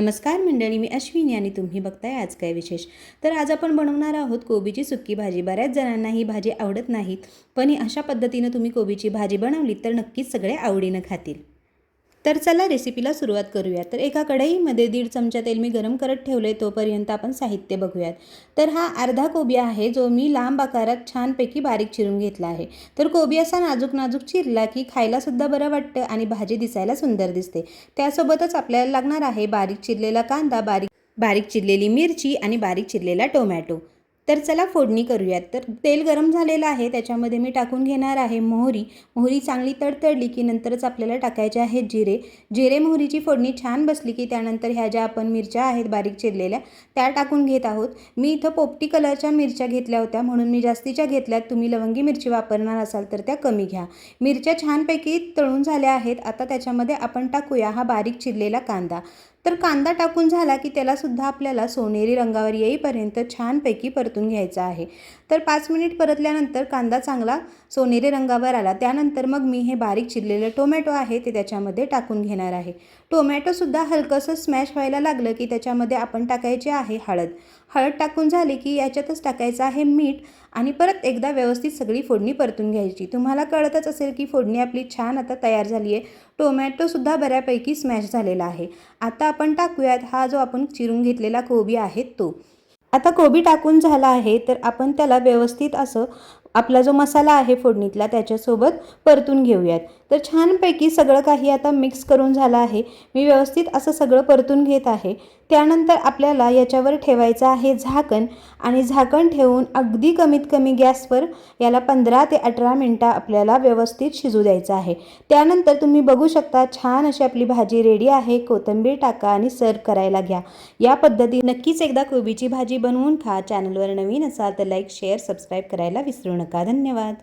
नमस्कार मंडळी मी अश्विनी आणि तुम्ही बघताय आज काय विशेष? तर आज आपण बनवणार आहोत कोबीची सुक्की भाजी. बऱ्याच जणांना ही भाजी आवडत नाहीत पण अशा पद्धतीनं तुम्ही कोबीची भाजी बनवली तर नक्कीच सगळे आवडीनं खातील. तर चला रेसिपीला सुरुवात करूयात तर एका कढईमध्ये दीड चमचा तेल मी गरम करत ठेवले तोपर्यंत आपण साहित्य बघूयात. तर हा अर्धा कोबिया आहे जो मी लांब आकारात छानपैकी बारीक चिरून घेतला आहे. तर कोबी असा नाजूक नाजूक चिरला की खायलासुद्धा बरं वाटतं आणि भाजी दिसायला सुंदर दिसते. त्यासोबतच आपल्याला लागणार आहे बारीक चिरलेला कांदा बारीक बारीक चिरलेली मिरची आणि बारीक चिरलेला टोमॅटो. तर चला फोडणी करूयात. तर तेल गरम झालेलं आहे त्याच्यामध्ये मी टाकून घेणार आहे मोहरी. मोहरी चांगली तडतडली की नंतरच आपल्याला टाकायचे आहेत जिरे. जिरे मोहरीची फोडणी छान बसली की त्यानंतर ह्या ज्या आपण मिरच्या आहेत बारीक चिरलेल्या त्या टाकून घेत आहोत. मी इथं पोपटी कलरच्या मिरच्या घेतल्या होत्या म्हणून मी जास्तीच्या घेतल्यात. तुम्ही लवंगी मिरची वापरणार असाल तर त्या कमी घ्या. मिरच्या छानपैकी तळून झाल्या आहेत. आता त्याच्यामध्ये आपण टाकूया हा बारीक चिरलेला कांदा. तर कांदा टाकून झाला की त्यालासुद्धा आपल्याला सोनेरी रंगावर येईपर्यंत छानपैकी परतून घ्यायचा आहे. तर पाच मिनिट परतल्यानंतर कांदा चांगला सोनेरी रंगावर आला. त्यानंतर मग मी हे बारीक चिरलेलं टोमॅटो आहे ते त्याच्यामध्ये टाकून घेणार आहे. टोमॅटोसुद्धा हलकंसं स्मॅश व्हायला लागलं की त्याच्यामध्ये आपण टाकायचे आहे हळद. हळद टाकून झाली की याच्यातच टाकायचं आहे मीठ आणि परत एकदा व्यवस्थित सगळी फोडणी परतून घ्यायची. तुम्हाला कळतच असेल की फोडणी आपली छान आता तयार झाली आहे टोमॅटोसुद्धा बऱ्यापैकी स्मॅश झालेला आहे. आता आपण टाकूयात हा जो आपण चिरून घेतलेला कोबी आहे तो. आता कोबी टाकून झाला आहे तर आपण त्याला व्यवस्थित असं आपला जो मसाला आहे फोडणीतला त्याच्यासोबत परतून घेऊयात. तर छानपैकी सगळं काही आता मिक्स करून झालं आहे. मी व्यवस्थित असं सगळं परतून घेत आहे. त्यानंतर आपल्याला याच्यावर ठेवायचं आहे झाकण आणि झाकण ठेवून अगदी कमीत कमी गॅसवर याला पंधरा ते अठरा मिनटं आपल्याला व्यवस्थित शिजू द्यायचं आहे. त्यानंतर तुम्ही बघू शकता छान अशी आपली भाजी रेडी आहे. कोथिंबीर टाका आणि सर्व करायला घ्या. या पद्धतीने नक्कीच एकदा कोबीची भाजी बनवून खा. चॅनलवर नवीन असाल तर लाईक शेअर सबस्क्राईब करायला विसरू नका धन्यवाद.